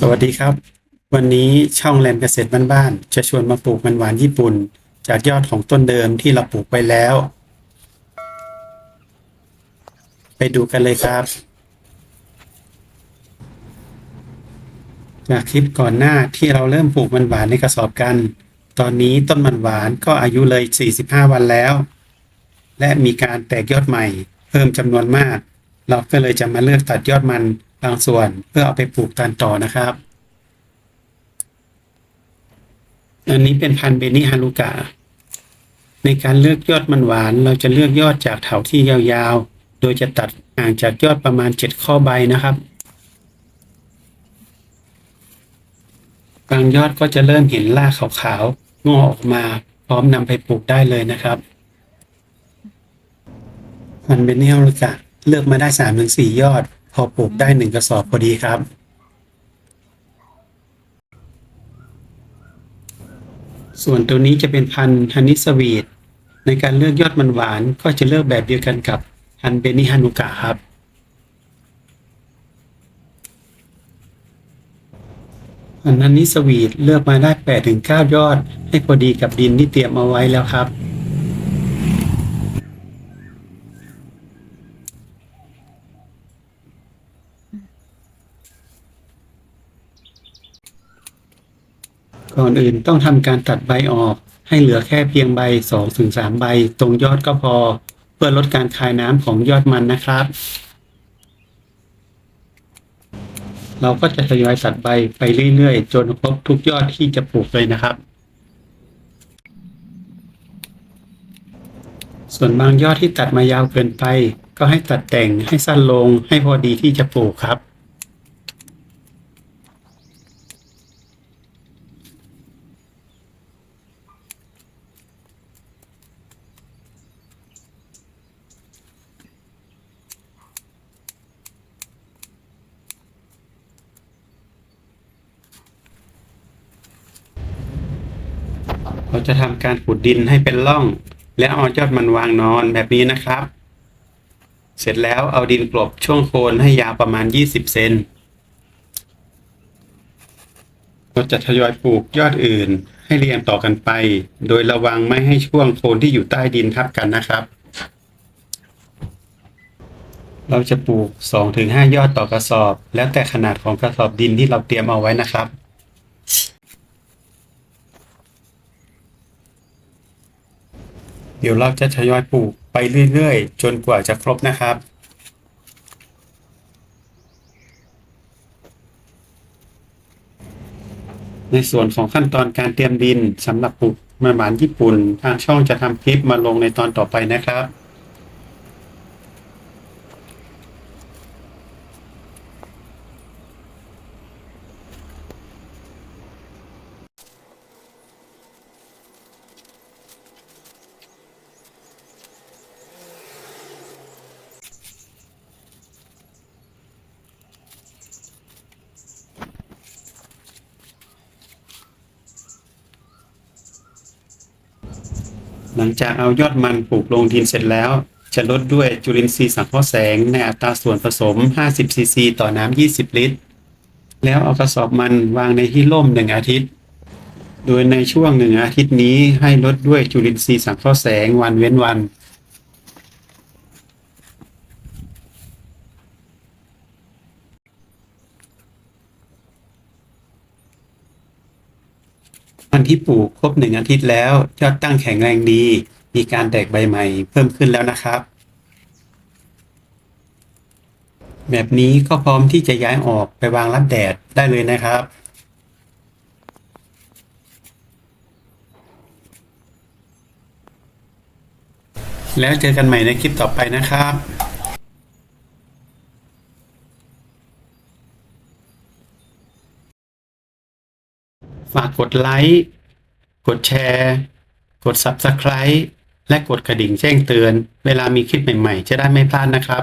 สวัสดีครับ วันนี้ช่องแลนเกษตรบ้านๆจะชวนมาปลูกมันหวานญี่ปุ่น จากยอดของต้นเดิมที่เราปลูกไปแล้ว ไปดูกันเลยครับ จากคลิปก่อนหน้าที่เราเริ่มปลูกมันหวานในกระสอบกัน ตอนนี้ต้นมันหวานก็อายุเลย 45 วันแล้ว และมีการแตกยอดใหม่ เพิ่มจำนวนมาก เราก็เลยจะมาเลือกตัดยอดมัน บางส่วนเพื่อเอาไปปลูกตันต่อนะครับ อันนี้เป็นพันธุ์เบนิฮารุกะ ในการเลือกยอดมันหวาน เราจะเลือกยอดจากเถาที่ยาวๆ โดยจะตัดห่างจากยอดประมาณ 7 ข้อใบนะครับ บางยอดก็จะเริ่มเห็นรากขาวๆงอกออกมาพร้อมนำไปปลูกได้เลยนะครับพันธุ์เบนิฮารุกะเลือกมาได้3-4ยอด พอปลูกได้1กระสอบพอดีครับ ส่วนตัวนี้จะเป็นพันธุ์ฮันนิสวีทในการเลือกยอดมันหวานก็จะเลือกแบบเดียวกันกับพันธุ์เบนิฮานุกะครับพันธุ์ฮันนิสวีทเลือกมาได้8ถึง9ยอด ให้พอดีกับดินที่เตรียมเอาไว้แล้วครับ ก่อนอื่นต้องทำการตัดใบออกให้เหลือแค่เพียงใบ 2-3 ใบ ตรงยอดก็พอ เพื่อลดการคายน้ำของยอดมันนะครับ เราก็จะทยอยตัดใบไปเรื่อยๆ จนครบทุกยอดที่จะปลูกเลยนะครับ ส่วนบางยอดที่ตัดมายาวเกินไป ก็ให้ตัดแต่งให้สั้นลงให้พอดีที่จะปลูกครับ เราจะทำการขุดดินให้เป็นร่อง และเอายอดมันวางนอนแบบนี้นะครับ เสร็จแล้วเอาดินกลบช่วงโคนให้ยาวประมาณ 20 เซนเราจะทยอยปลูกยอดอื่นให้เรียงต่อกันไป โดยระวังไม่ให้ช่วงโคนที่อยู่ใต้ดินทับกันนะครับ เราจะปลูก 2-5 ยอดต่อกระสอบ แล้วแต่ขนาดของกระสอบดินที่เราเตรียมเอาไว้นะครับ เดี๋ยวเราจะทยอยปลูกไปเรื่อยๆ จนกว่าจะครบนะครับในส่วนของขั้นตอนการเตรียมดินสำหรับปลูกมะหวานญี่ปุ่น ทางช่องจะทำคลิปมาลงในตอนต่อไปนะครับ หลังจากเอายอดมันปลูกลงดินเสร็จแล้ว จะลดด้วยจุลินทรีย์สังเคราะห์แสงในอัตราส่วนผสม 50 ซีซี ต่อน้ำ 20 ลิตร แล้วเอากระสอบมันวางในที่ร่มหนึ่งอาทิตย์ โดยในช่วงหนึ่งอาทิตย์นี้ให้ลดด้วยจุลินทรีย์สังเคราะห์แสงวันเว้นวันวัน ที่ปลูกครบหนึ่งอาทิตย์แล้ว ยอดตั้งแข็งแรงดี มีการแตกใบใหม่เพิ่มขึ้นแล้วนะครับ แบบนี้ก็พร้อมที่จะย้ายออกไปวางรับแดดได้เลยนะครับแล้วเจอกันใหม่ในคลิปต่อไปนะครับฝากกดไลค์ กดแชร์ กด Subscribe และกดกระดิ่งแจ้งเตือน เวลามีคลิปใหม่ ๆ จะได้ไม่พลาดนะครับ